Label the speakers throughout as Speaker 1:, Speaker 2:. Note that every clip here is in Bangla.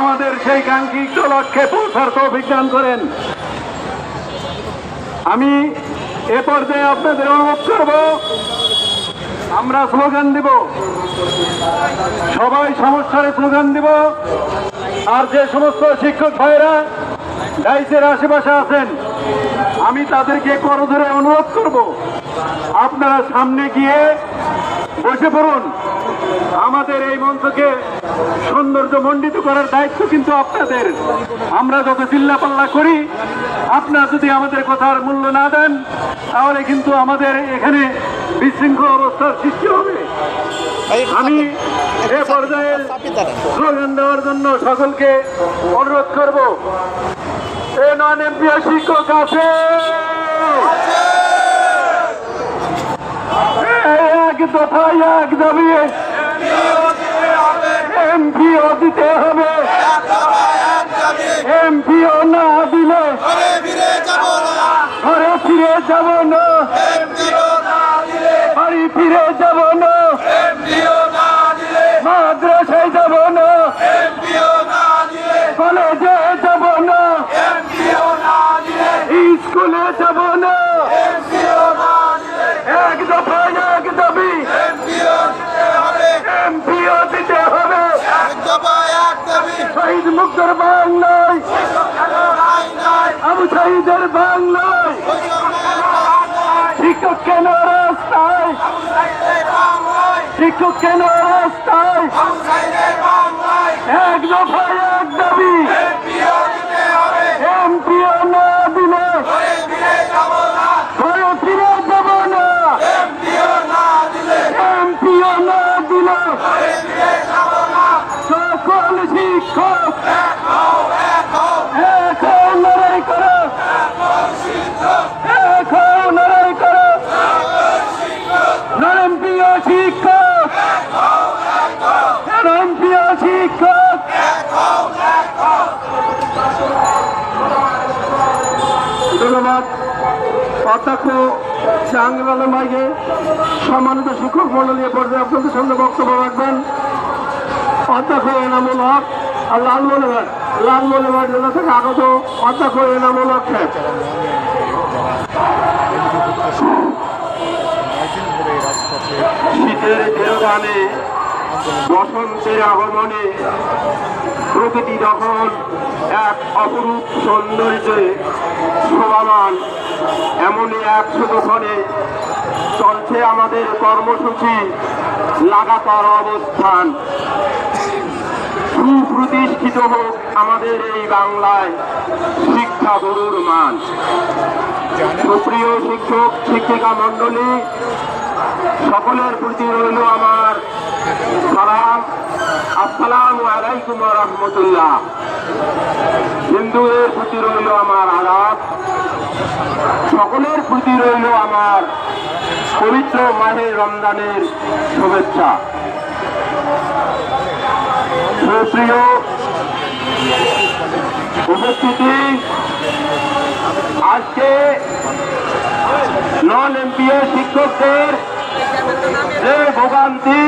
Speaker 1: আমাদের সেই কাঙ্ক্ষিত লক্ষ্যে পৌঁছার তো অভিজ্ঞান করেন। আমি এ পর্যায়ে আপনাদের অনুরোধ করব, আমরা স্লোগান দিব। সবাই সমস্যার স্লোগান দিব। আর যে সমস্ত শিক্ষক ভাইরা ডাইসের আশেপাশে আছেন, আমি তাদেরকে করো ধরে অনুরোধ করব, আপনারা সামনে গিয়ে বসে পড়ুন। আমাদের এই মঞ্চকে সৌন্দর্য মণ্ডিত করার দায়িত্ব কিন্তু আপনাদের। আমরা যত চিল্লাপাল্লা করি, আপনারা যদি আমাদের কথার মূল্য না দেন, তাহলে কিন্তু আমাদের এখানে বিশৃঙ্খল অবস্থার সৃষ্টি হবে। আমি এ পর্যায়ে স্লোগান দেওয়ার জন্য সকলকে অনুরোধ করব। এ নন এমপিও শিক্ষক আছে। এক দফায় এক দাবি এমপিও দিতে হবে। এমপিও না দিলে
Speaker 2: ঘরে ফিরে যাব না।
Speaker 1: বাড়ি ফিরে যাব না। মাদ্রাসায় যাব না। কলেজে যাব না। স্কুলে যাব বাংলায় আবু শহীদের বাংলায় শিক্ষক কেন রাস্তায়? শিক্ষক কেন রাস্তায়? এক দফায় এক দাবি।
Speaker 2: এমপিও
Speaker 1: না দিলে।
Speaker 2: ঘরে ফিরে যাব না। এমপিও না দিলে।
Speaker 1: শিক্ষক ধন্যবাদ সম্মানিত শিক্ষক মন্ডলী পর্যায়ে আপনাদের সামনে বক্তব্য রাখবেন। অধ্যক্ষ এনামুল হক আর লালমনিরহাট লালমনিরহাট জেলা থেকে আগত অধ্যক্ষ এনামুল হক সাহেব শীতের দেওদানে বসন্তের আগমনে প্রকৃতি যখন এক অপরূপ সৌন্দর্যে শোভামান। এমনই এক সুদক্ষণে চলছে আমাদের কর্মসূচি। লাগাতার অবস্থান। সুপ্রতিষ্ঠিত হোক আমাদের এই বাংলায় শিক্ষা গরুর মান। সুপ্রিয় শিক্ষক, শিক্ষিকা মণ্ডলী, সকলের প্রতি রইল আমার সালাম। আসসালাম আলাইকুম রহমতুল্লাহ। হিন্দুদের প্রতি রইল আমার আলাপ। সকলের প্রতি রইল আমার পবিত্র মাহে রমজানের শুভেচ্ছা। উপস্থিতি, আজকে নন এমপিও শিক্ষকদের যে ভোগান্তি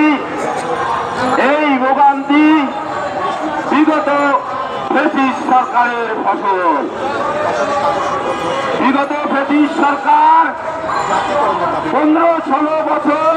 Speaker 1: বিগত ব্রিটিশ সরকারের ফসল। বিগত ব্রিটিশ সরকার পনেরো ষোলো বছর